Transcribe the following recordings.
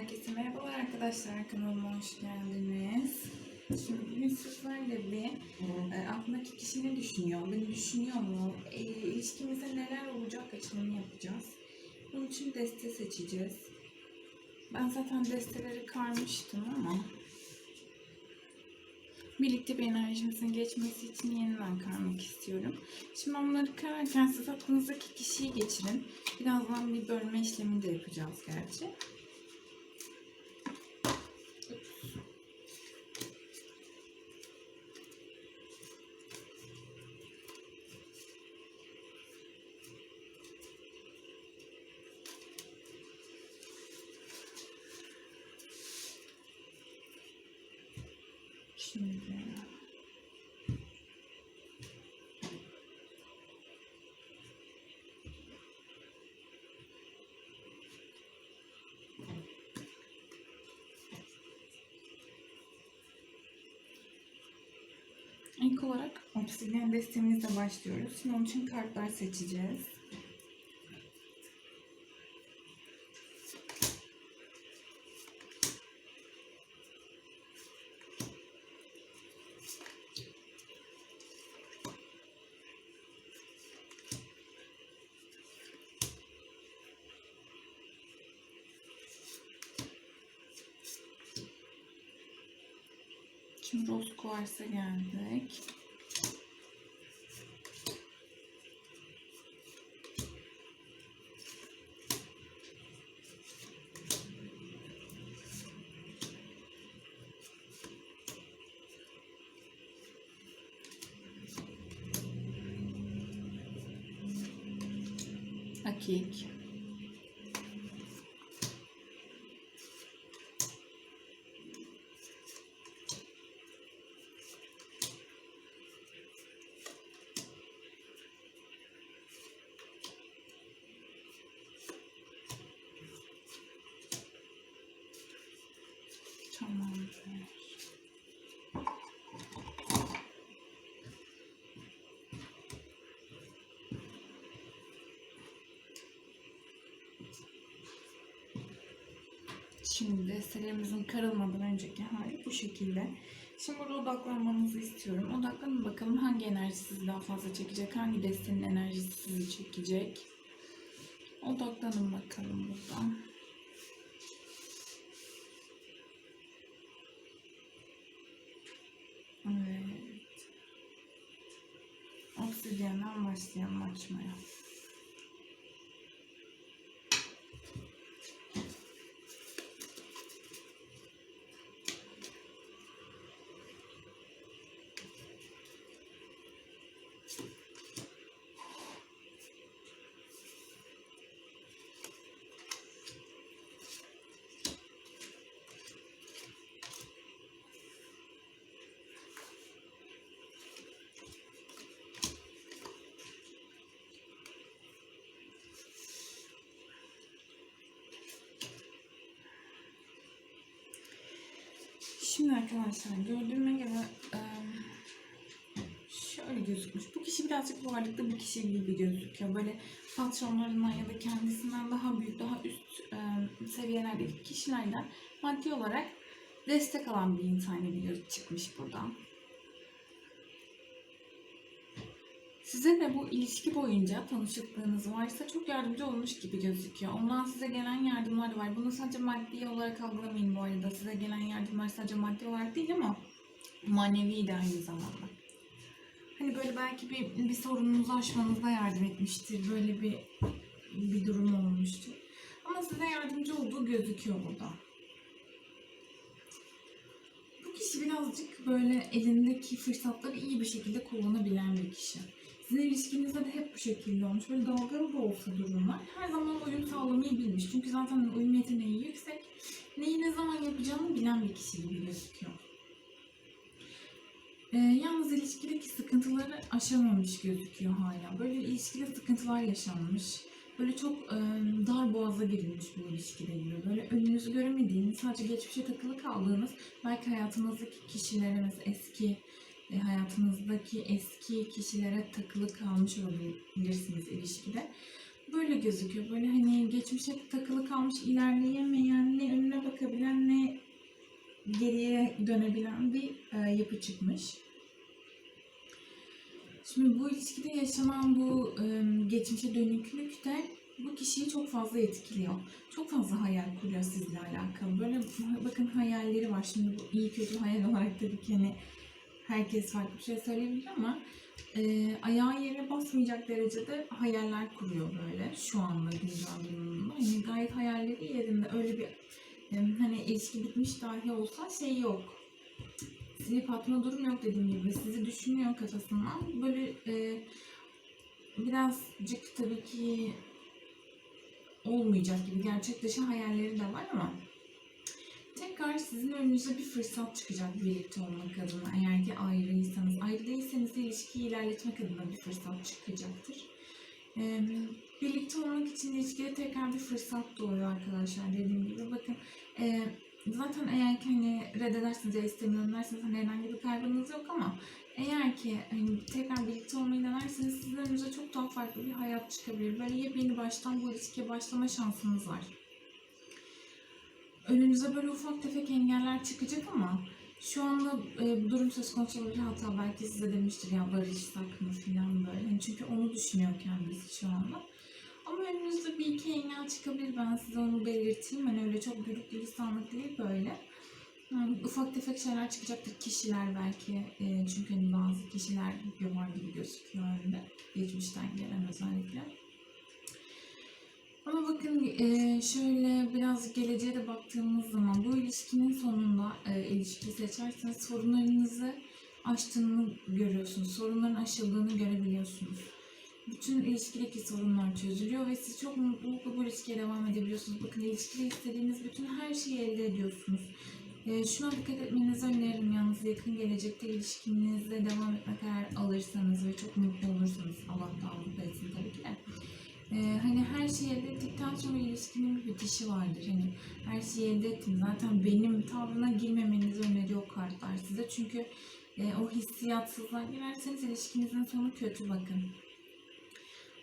Herkese merhabalar arkadaşlar kanalıma hoş geldiniz. Şimdi bugün sizlerle bir e, aklındaki kişi ne düşünüyor, beni düşünüyor mu, e, ilişkimizde neler olacak açılımı yapacağız. Bunun için deste seçeceğiz. Ben zaten desteleri karmıştım ama birlikte bir enerjimizin geçmesi için yeniden karmak istiyorum. Şimdi onları kararken siz aklınızdaki kişiyi geçirin. Birazdan bir bölme işlemi de yapacağız gerçi. Şimdi İlk olarak obsidyen destemizle başlıyoruz. Şimdi onun için kartlar seçeceğiz. Şimdi Quartz'a geldik. Şimdi destelerimizin karılmadan önceki hali bu şekilde. Şimdi burada odaklanmanızı istiyorum. Odaklanın bakalım hangi enerji sizi daha fazla çekecek, hangi destenin enerjisi sizi çekecek. Odaklanın bakalım buradan. Evet. Obsidyenden başlayalım açmaya. Şimdi arkadaşlar gördüğüme göre şöyle gözükmüş. Bu kişi birazcık varlıklı bir kişi gibi gözüküyor. Böyle patronlarından ya da kendisinden daha büyük, daha üst seviyelerdeki kişilerden maddi olarak destek alan bir insan gibi çıkmış buradan. Size de bu ilişki boyunca tanışıklığınız varsa çok yardımcı olmuş gibi gözüküyor. Ondan size gelen yardımlar var. Bunu sadece maddi olarak algılamayın bu arada. Size gelen yardımlar sadece maddi olarak değil ama manevi de aynı zamanda. Hani böyle belki bir, bir sorununuzu aşmanızda yardım etmiştir. Böyle bir bir durum olmuştur. Ama size yardımcı olduğu gözüküyor burada. Bu kişi birazcık böyle elindeki fırsatları iyi bir şekilde kullanabilen bir kişi. Sizin ilişkinizde de hep bu şekilde olmuş. Böyle dalgalı da olsa durumlar. Her zaman uyum sağlamayı bilmiş. Çünkü zaten uyum yeteneği yüksek. Neyi ne zaman yapacağını bilen bir kişi gibi gözüküyor. Ee, yalnız ilişkideki sıkıntıları aşamamış gözüküyor hala. Böyle ilişkide sıkıntılar yaşanmış. Böyle çok e, dar boğaza girilmiş bu ilişkide gibi. Böyle önünüzü göremediğiniz, sadece geçmişe takılı kaldığınız, belki hayatınızdaki kişilere eski hayatınızdaki eski kişilere takılı kalmış olabilirsiniz ilişkide. Böyle gözüküyor. Böyle hani geçmişe takılı kalmış, ilerleyemeyen, ne önüne dönebilen bir e, yapı çıkmış. Şimdi bu ilişkide yaşanan bu e, geçmişe dönüklük de bu kişiyi çok fazla etkiliyor. Çok fazla hayal kuruyor sizle alakalı. Böyle bakın hayalleri var. Şimdi bu iyi kötü hayal olarak tabii ki hani herkes farklı bir şey söyleyebilir ama e, ayağı yere basmayacak derecede hayaller kuruyor böyle şu anda güncel durumunda. Hani gayet hayalleri yerinde öyle bir e, hani ilişki bitmiş dahi olsa şey yok. Silip atma durum yok dediğim gibi. Sizi düşünüyor kafasından. Böyle e, birazcık tabii ki olmayacak gibi gerçek dışı hayalleri de var ama sizin önünüze bir fırsat çıkacak birlikte olmak adına. Eğer ki ayrıysanız, ayrı değilseniz de ilişkiyi ilerletmek adına bir fırsat çıkacaktır. Ee, birlikte olmak için ilişkide tekrar bir fırsat doğuyor arkadaşlar dediğim gibi. Bakın e, zaten eğer ki hani reddedersiniz ya istemiyorum derseniz hani herhangi bir kaybınız yok ama eğer ki hani tekrar birlikte olmayı denerseniz sizin önünüze çok daha farklı bir hayat çıkabilir. Böyle yepyeni baştan bu ilişkiye başlama şansınız var. Önünüze böyle ufak tefek engeller çıkacak ama şu anda e, bu durum söz konusu olabilir. Hatta belki size demiştir ya barışsak mı falan böyle. Yani çünkü onu düşünüyor kendisi şu anda. Ama önünüzde bir iki engel çıkabilir. Ben size onu belirteyim. Hani öyle çok gürük gülistanlık değil böyle. Yani ufak tefek şeyler çıkacaktır. Kişiler belki. E, çünkü hani bazı kişiler var gibi gözüküyor önünde. Geçmişten gelen özellikle. Ama bakın e, şöyle biraz geleceğe de baktığımız zaman bu ilişkinin sonunda e, ilişkiyi seçerseniz sorunlarınızı aştığını görüyorsunuz. Sorunların aşıldığını görebiliyorsunuz. Bütün ilişkideki sorunlar çözülüyor ve siz çok mutlulukla bu ilişkiye devam edebiliyorsunuz. Bakın ilişkide istediğiniz bütün her şeyi elde ediyorsunuz. E, şuna dikkat etmenizi öneririm yalnız yakın gelecekte ilişkinizde devam etmek eğer alırsanız ve çok mutlu olursanız Allah da etsin tabii ki de. Ee, hani her şeyi elde ettikten sonra ilişkinin bir bitişi vardır. Hani her şeyi elde ettim zaten benim tavrına girmemenizi öneriyor kartlar size. Çünkü e, o hissiyatsızlığa girerseniz ilişkinizin sonu kötü bakın.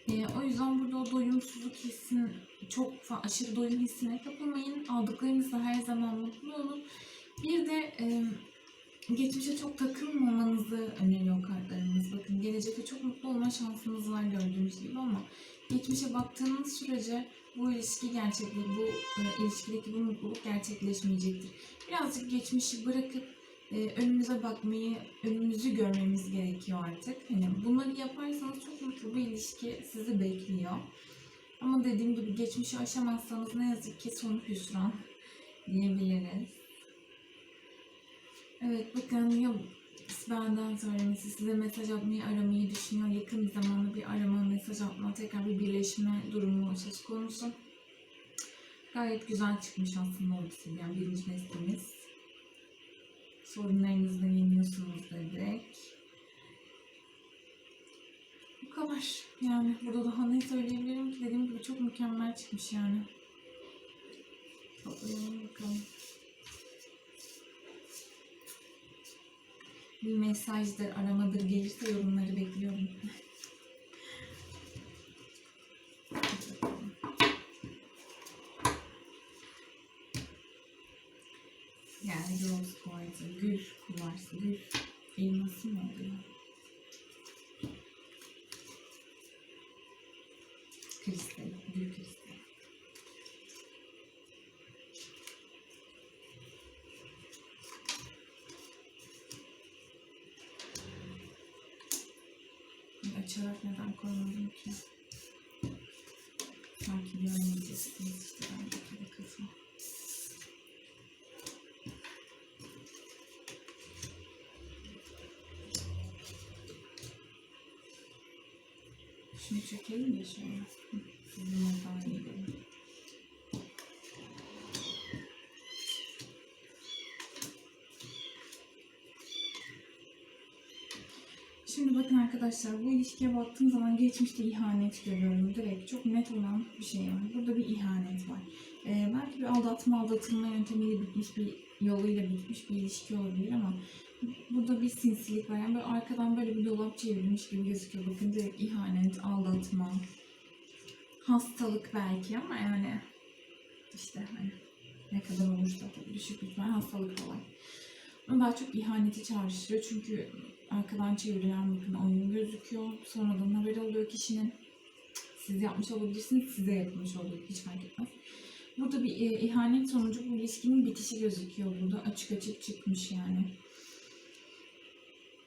E, o yüzden burada o doyumsuzluk hissin çok aşırı doyum hissine kapılmayın. Aldıklarınızla her zaman mutlu olun. Bir de e, geçmişe çok takılmamanızı öneriyor kartlarımız. Bakın gelecekte çok mutlu olma şansınız var gördüğünüz gibi ama geçmişe baktığınız sürece bu ilişki gerçekliği, bu e, ilişkideki bu mutluluk gerçekleşmeyecektir. Birazcık geçmişi bırakıp e, önümüze bakmayı, önümüzü görmemiz gerekiyor artık. Hani bunları yaparsanız çok mutlu bir ilişki sizi bekliyor. Ama dediğim gibi geçmişi aşamazsanız ne yazık ki sonu hüsran diyebiliriz. Evet bakın ya benden söylemesi size mesaj atmayı aramayı düşünüyor. Yakın bir zamanda bir arama mesaj atma tekrar bir birleşme durumu söz konusu. Gayet güzel çıkmış aslında o yani birinci neslimiz. Sorunlarınızı da yeniyorsunuz dedik. Bu kadar. Yani burada daha ne söyleyebilirim ki dediğim gibi çok mükemmel çıkmış yani. Toplayalım bakalım. Bir mesajdır, aramadır gelirse yorumları bekliyorum. yani rose quartz, gül kuvarsı, gül elması mı oluyor? Açarak neden koymadım ki? Sanki görmeyeceksiniz işte bendeki bir kısmı. Şunu çekelim de şöyle. Hı, Sizin daha iyi görün. Şimdi bakın arkadaşlar bu ilişkiye baktığım zaman geçmişte ihanet görüyorum. Direkt çok net olan bir şey var. Burada bir ihanet var. Ee, belki bir aldatma aldatılma yöntemiyle bitmiş bir yoluyla bitmiş bir ilişki olabilir ama burada bir sinsilik var. Yani böyle arkadan böyle bir dolap çevrilmiş gibi gözüküyor. Bakın direkt ihanet, aldatma, hastalık belki ama yani işte hani ne kadar olursa tabii düşük lütfen hastalık falan. daha çok ihaneti çağrıştırıyor. Çünkü arkadan çevrilen bakın oyun gözüküyor. Sonradan haber oluyor kişinin. Siz yapmış olabilirsiniz, size yapılmış olabilir. Hiç fark etmez. Burada bir e, ihanet sonucu bu ilişkinin bitişi gözüküyor burada. Açık açık çıkmış yani.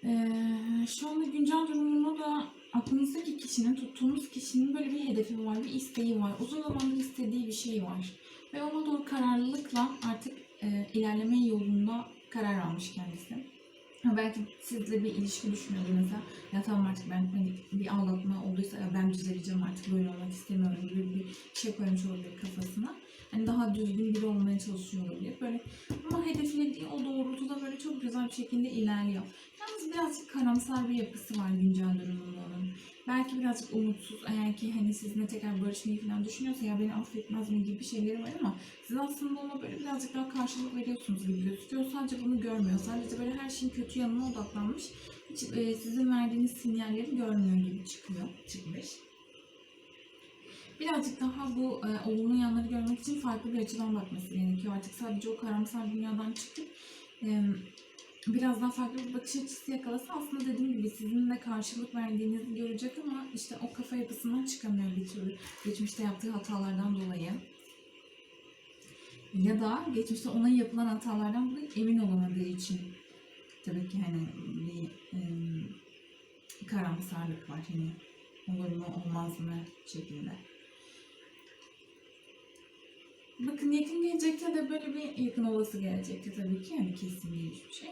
Ee, şu anda güncel durumunda da aklınızdaki kişinin, tuttuğunuz kişinin böyle bir hedefi var, bir isteği var. Uzun zamandır istediği bir şey var. Ve ona doğru kararlılıkla artık e, ilerleme yolunda karar almış kendisi. Belki sizle bir ilişki mesela. Ya tamam artık ben hani bir aldatma olduysa ya ben düzeleceğim artık böyle olmak istemiyorum gibi bir şey koymuş olabilir kafasına. Hani daha düzgün biri olmaya çalışıyor olabilir. Böyle ama hedeflediği o doğrultuda böyle çok güzel bir şekilde ilerliyor. Yalnız birazcık karamsar bir yapısı var güncel durumunda onun. Belki birazcık umutsuz eğer ki hani sizinle tekrar barışmayı falan düşünüyorsa ya beni affetmez mi gibi şeyleri var ama siz aslında ona böyle birazcık daha karşılık veriyorsunuz gibi gözüküyor. Sadece bunu görmüyor. Sadece böyle her şeyin kötü yanına odaklanmış. Hiç e, sizin verdiğiniz sinyalleri görmüyor gibi çıkıyor, çıkmış. Birazcık daha bu e, olumlu yanları görmek için farklı bir açıdan bakması gerekiyor. Artık sadece o karamsar dünyadan çıkıp e, biraz daha farklı bir bakış açısı yakalasa aslında dediğim gibi sizin de karşılık verdiğinizi görecek ama işte o kafa yapısından çıkamıyor bir türlü. Geçmişte yaptığı hatalardan dolayı. Ya da geçmişte ona yapılan hatalardan dolayı emin olamadığı için tabii ki hani bir e, karamsarlık var hani olur mu olmaz mı şeklinde. Bakın yakın gelecekte de böyle bir yakın olası gelecekte tabii ki yani kesin değil hiçbir şey.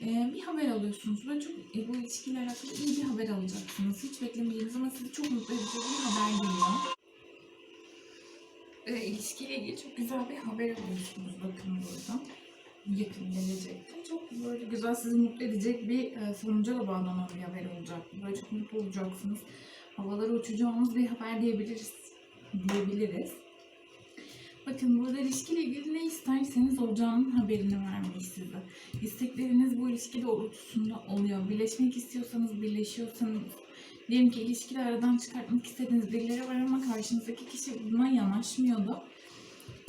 Ee, bir haber alıyorsunuz. Böyle çok e, bu ilişkiyle alakalı iyi bir haber alacaksınız. Hiç beklemediğiniz ama sizi çok mutlu edecek bir haber geliyor. Ee, ilişkiyle ilgili çok güzel bir haber alıyorsunuz bakın burada. Yakın gelecekte. Çok böyle güzel sizi mutlu edecek bir e, sonuca da bağlanan bir haber olacak. Böyle çok mutlu olacaksınız. Havalara uçacağınız bir haber diyebiliriz. Diyebiliriz. Bakın burada ilişkiyle ilgili ne isterseniz olacağının haberini vermiş size. İstekleriniz bu ilişki doğrultusunda oluyor. Birleşmek istiyorsanız birleşiyorsanız diyelim ki ilişkiyi aradan çıkartmak istediğiniz birileri var ama karşınızdaki kişi buna yanaşmıyordu.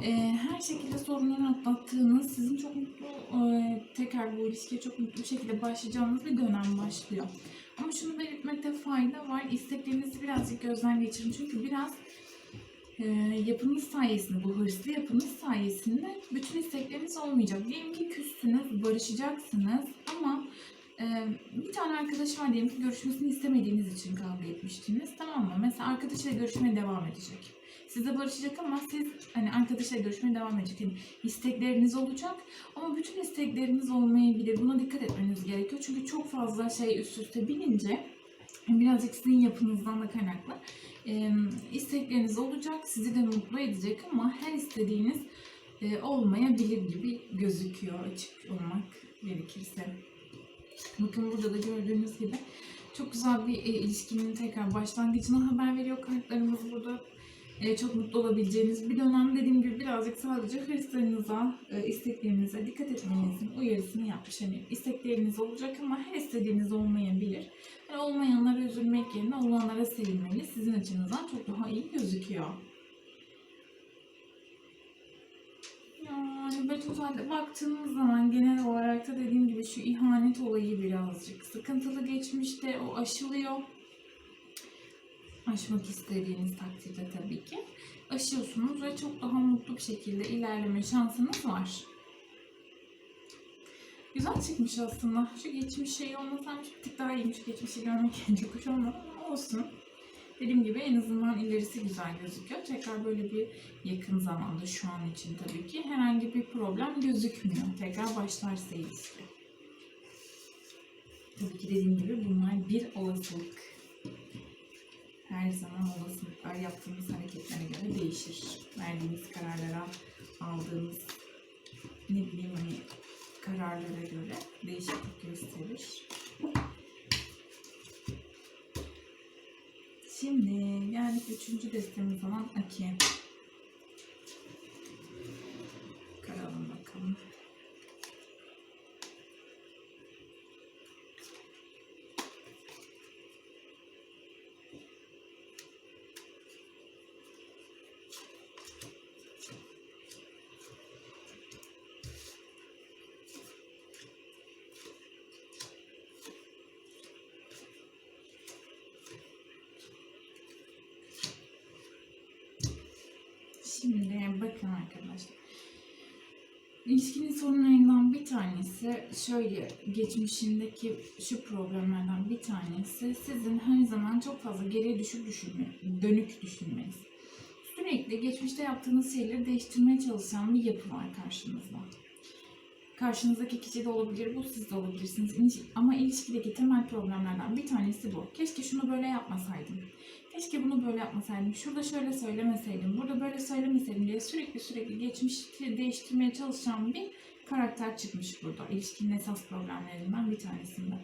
Ee, her şekilde sorunları atlattığınız, sizin çok mutlu e, tekrar bu ilişkiye çok mutlu bir şekilde başlayacağınız bir dönem başlıyor. Ama şunu belirtmekte fayda var. İsteklerinizi birazcık gözden geçirin. Çünkü biraz e, yapınız sayesinde, bu hırslı yapınız sayesinde bütün istekleriniz olmayacak. Diyelim ki küstünüz, barışacaksınız ama e, bir tane arkadaş var diyelim ki görüşmesini istemediğiniz için kavga etmiştiniz. Tamam mı? Mesela arkadaşıyla görüşmeye devam edecek. Sizle barışacak ama siz hani arkadaşıyla görüşmeye devam edecek. Yani istekleriniz olacak ama bütün istekleriniz olmayabilir. Buna dikkat etmeniz gerekiyor. Çünkü çok fazla şey üst üste binince birazcık sizin yapınızdan da kaynaklı istekleriniz olacak, sizi de mutlu edecek ama her istediğiniz e, olmayabilir gibi gözüküyor açık olmak gerekirse. Bakın burada da gördüğünüz gibi çok güzel bir e, ilişkinin tekrar başlangıcına haber veriyor kartlarımız burada. E, çok mutlu olabileceğiniz bir dönem dediğim gibi birazcık sadece hırslarınıza, e, isteklerinize dikkat etmenizin uyarısını yapmış. Hani istekleriniz olacak ama her istediğiniz olmayabilir. Yani olmayanlara üzülmek yerine olanlara sevinmeniz sizin açınızdan çok daha iyi gözüküyor. Yani böyle totalde baktığımız zaman genel olarak da dediğim gibi şu ihanet olayı birazcık sıkıntılı geçmişte o aşılıyor. Aşmak istediğiniz takdirde tabii ki. Aşıyorsunuz ve çok daha mutlu bir şekilde ilerleme şansınız var. Güzel çıkmış aslında. Şu geçmiş şeyi olmasaymış bir tık daha iyiymiş. Geçmişi görmek çok hoş ama olsun. Dediğim gibi en azından ilerisi güzel gözüküyor. Tekrar böyle bir yakın zamanda şu an için tabii ki herhangi bir problem gözükmüyor. Tekrar başlarsa ilişki. Tabii ki dediğim gibi bunlar bir olasılık. Her zaman olasılıklar yaptığımız hareketlere göre değişir. Verdiğimiz kararlara, aldığımız ne bileyim hani kararlara göre değişiklik gösterir. Şimdi geldik üçüncü destemiz olan Aki'ye. Şimdi bakın arkadaşlar. İlişkinin sorunlarından bir tanesi şöyle geçmişindeki şu problemlerden bir tanesi sizin her zaman çok fazla geriye düşüp düşünme, dönük düşünmeniz. Sürekli geçmişte yaptığınız şeyleri değiştirmeye çalışan bir yapı var karşınızda. Karşınızdaki kişi de olabilir, bu siz de olabilirsiniz. Ama ilişkideki temel problemlerden bir tanesi bu. Keşke şunu böyle yapmasaydım. Keşke bunu böyle yapmasaydım. Şurada şöyle söylemeseydim. Burada böyle söylemeseydim diye sürekli sürekli geçmişi değiştirmeye çalışan bir karakter çıkmış burada. İlişkinin esas problemlerinden bir tanesinde.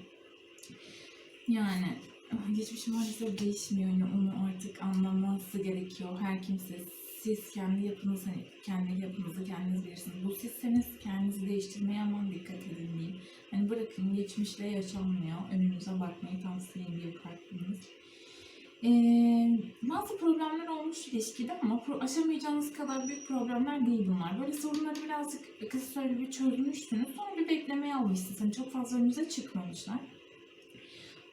Yani ah, geçmiş maalesef değişmiyor. Yani onu artık anlaması gerekiyor. Her kimse siz kendi yapınız, hani kendi yapınızı kendiniz bilirsiniz. Bu sizseniz kendinizi değiştirmeye aman dikkat edin diyeyim. Hani bırakın geçmişle yaşanmıyor. Önünüze bakmayı tavsiye ediyor kalbimiz. Ee, bazı problemler olmuş ilişkide ama pro- aşamayacağınız kadar büyük problemler değil bunlar. Böyle sorunları birazcık kısa süreli bir çözmüşsünüz. Sonra bir beklemeye almışsınız. Hani çok fazla önünüze çıkmamışlar.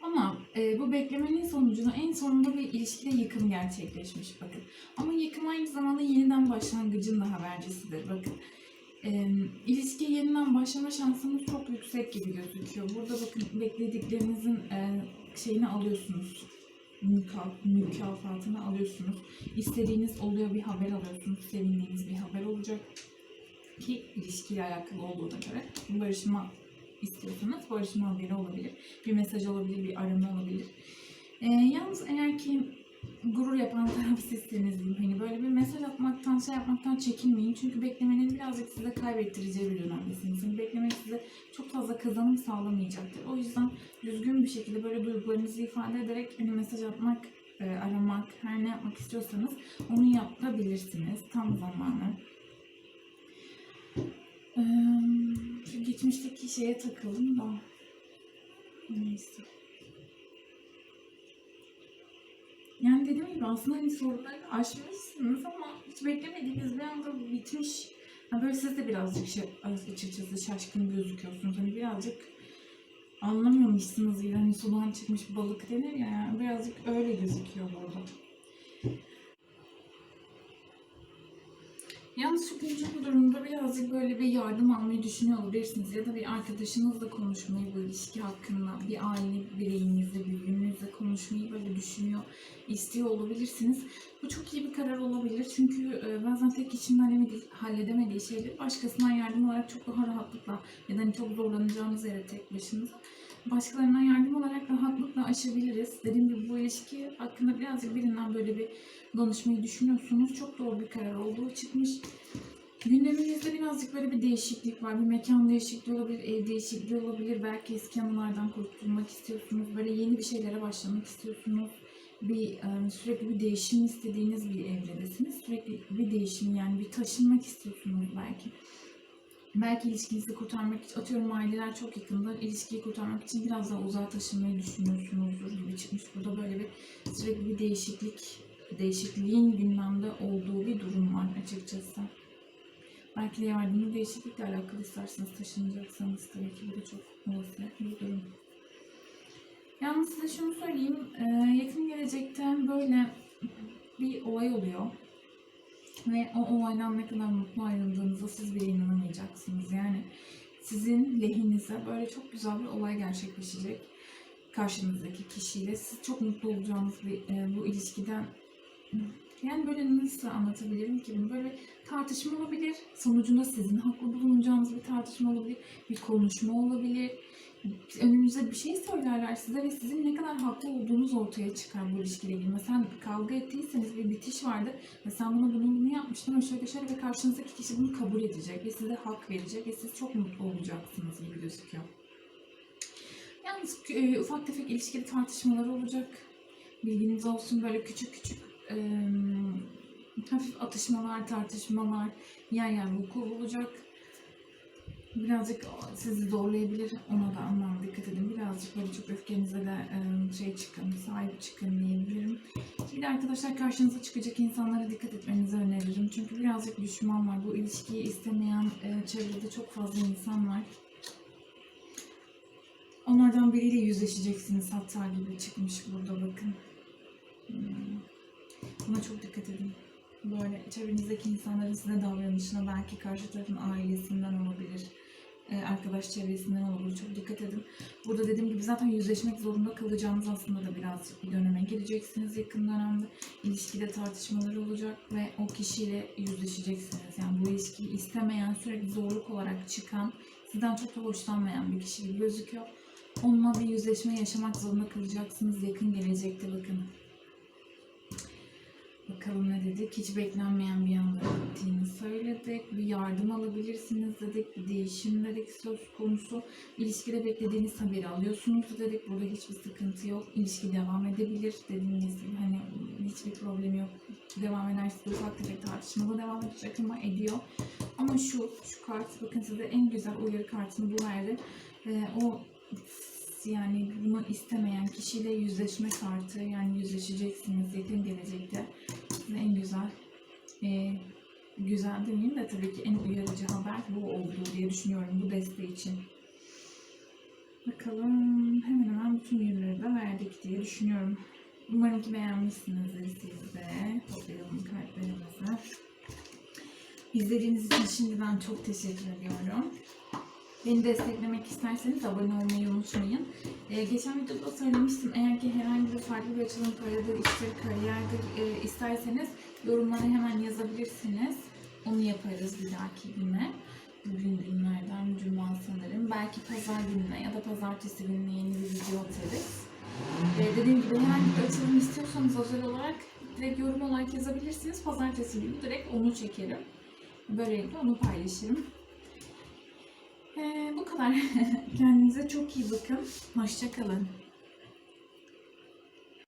Ama e, bu beklemenin sonucunda en sonunda bir ilişkide yıkım gerçekleşmiş bakın. Ama yıkım aynı zamanda yeniden başlangıcın da habercisidir bakın. E, ilişkiye yeniden başlama şansınız çok yüksek gibi gözüküyor. Burada bakın beklediklerinizin e, şeyini alıyorsunuz. Mükaf, mükafatını alıyorsunuz. İstediğiniz oluyor bir haber alıyorsunuz. Sevindiğiniz bir haber olacak. Ki ilişkiyle alakalı olduğuna göre barışma istiyorsanız barışma haberi olabilir. Bir mesaj olabilir, bir arama olabilir. Ee, yalnız eğer ki gurur yapan taraf sizseniz diyeyim. Hani böyle bir mesaj atmaktan, şey yapmaktan çekinmeyin. Çünkü beklemenin birazcık size kaybettireceği bir dönemdesiniz. Hani beklemek size çok fazla kazanım sağlamayacaktır. O yüzden düzgün bir şekilde böyle duygularınızı ifade ederek hani mesaj atmak, e, aramak, her ne yapmak istiyorsanız onu yapabilirsiniz. Tam zamanı. Ee, geçmişteki şeye takıldım da. Neyse. Yani dediğim gibi aslında hani soruları aşmışsınız ama hiç beklemediğiniz bir anda bitmiş. Ha böyle siz de birazcık şey, açıkçası şaşkın gözüküyorsunuz. Hani birazcık anlamıyormuşsunuz yine hani sudan çıkmış balık denir ya yani birazcık öyle gözüküyor burada. Yalnız şu güncel durumda birazcık böyle bir yardım almayı düşünüyor olabilirsiniz ya da bir arkadaşınızla konuşmayı bu ilişki hakkında bir aile bireyinizle, büyüğünüzle konuşmayı böyle düşünüyor, istiyor olabilirsiniz. Bu çok iyi bir karar olabilir çünkü e, bazen tek kişinin halledemediği şeyleri başkasından yardım olarak çok daha rahatlıkla ya da hani çok zorlanacağınız yere tek başınıza başkalarından yardım olarak rahatlıkla aşabiliriz. Dediğim gibi bu ilişki hakkında birazcık birinden böyle bir danışmayı düşünüyorsunuz. Çok doğru bir karar olduğu çıkmış. Gündeminizde birazcık böyle bir değişiklik var. Bir mekan değişikliği olabilir, ev değişikliği olabilir. Belki eski anılardan kurtulmak istiyorsunuz. Böyle yeni bir şeylere başlamak istiyorsunuz. Bir e, sürekli bir değişim istediğiniz bir evredesiniz. Sürekli bir değişim yani bir taşınmak istiyorsunuz belki. Belki ilişkinizi kurtarmak için, atıyorum aileler çok yakında, ilişkiyi kurtarmak için biraz daha uzağa taşınmayı düşünüyorsunuzdur gibi çıkmış. Burada böyle bir sürekli bir değişiklik, değişikliğin gündemde olduğu bir durum var açıkçası. Belki de yardımlı değişiklikle alakalı isterseniz taşınacaksanız tabii ki bu da çok olası bir durum. Yalnız size şunu söyleyeyim, yakın gelecekte böyle bir olay oluyor. Ve o olaydan ne kadar mutlu ayrıldığınıza siz bile inanamayacaksınız. Yani sizin lehinize böyle çok güzel bir olay gerçekleşecek karşınızdaki kişiyle. Siz çok mutlu olacağınız bir, e, bu ilişkiden yani böyle nasıl anlatabilirim ki bunu? Böyle tartışma olabilir. Sonucunda sizin haklı bulunacağınız bir tartışma olabilir. Bir konuşma olabilir. Önünüze bir şey söylerler size ve sizin ne kadar haklı olduğunuz ortaya çıkar bu ilişkiyle ilgili. Mesela kavga ettiyseniz bir bitiş vardı ve sen buna bunu bunu yapmıştın şöyle şöyle ve karşınızdaki kişi bunu kabul edecek ve size hak verecek ve siz çok mutlu olacaksınız gibi gözüküyor. Yalnız e, ufak tefek ilişkili tartışmalar olacak. Bilginiz olsun böyle küçük küçük e, hafif atışmalar, tartışmalar yer yer vuku bulacak. Birazcık sizi zorlayabilir. Ona da aman dikkat edin. Birazcık böyle çok öfkenize de şey çıkın, sahip çıkın diyebilirim. Bir de arkadaşlar karşınıza çıkacak insanlara dikkat etmenizi öneririm. Çünkü birazcık düşman var. Bu ilişkiyi istemeyen çevrede çok fazla insan var. Onlardan biriyle yüzleşeceksiniz hatta gibi çıkmış burada bakın. Hmm. Buna çok dikkat edin. böyle çevrenizdeki insanların size davranışına belki karşı tarafın ailesinden olabilir, arkadaş çevresinden olabilir. Çok dikkat edin. Burada dediğim gibi zaten yüzleşmek zorunda kalacağınız aslında da birazcık bir döneme gireceksiniz yakın dönemde. İlişkide tartışmalar olacak ve o kişiyle yüzleşeceksiniz. Yani bu ilişkiyi istemeyen, sürekli zorluk olarak çıkan, sizden çok da hoşlanmayan bir kişi gibi gözüküyor. Onunla bir yüzleşme yaşamak zorunda kalacaksınız yakın gelecekte bakın. Bakalım ne dedik? Hiç beklenmeyen bir anda gittiğini söyledik. Bir yardım alabilirsiniz dedik. Bir değişim dedik söz konusu. İlişkide beklediğiniz haberi alıyorsunuz dedik. Burada hiçbir sıkıntı yok. İlişki devam edebilir. Dediğimiz gibi hani hiçbir problem yok. Devam ederse de ufak tefek tartışmalı devam edecek ama ediyor. Ama şu, şu kart bakın size en güzel uyarı kartını bu verdi. Ee, o yani bunu istemeyen kişiyle yüzleşme kartı yani yüzleşeceksiniz yakın gelecekte size en güzel e, güzel demeyeyim de tabii ki en uyarıcı haber bu oldu diye düşünüyorum bu desteği için. Bakalım hemen hemen bütün uyarıları da verdik diye düşünüyorum. Umarım ki beğenmişsinizdir siz de. Toplayalım kartlarımızı. İzlediğiniz için şimdiden çok teşekkür ediyorum. Beni desteklemek isterseniz abone olmayı unutmayın. Ee, geçen videoda söylemiştim eğer ki herhangi bir farklı bir açılım paradır, iştir, kariyerdir e, isterseniz yorumlara hemen yazabilirsiniz. Onu yaparız bir dahaki güne. Bugün günlerden cuma sanırım. Belki pazar gününe ya da pazartesi gününe yeni bir video atarız. Ee, dediğim gibi herhangi bir açılım istiyorsanız özel olarak direkt yorum olarak yazabilirsiniz. Pazartesi günü direkt onu çekerim. Böylelikle onu paylaşırım. Ee, bu kadar. Kendinize çok iyi bakın. Hoşçakalın.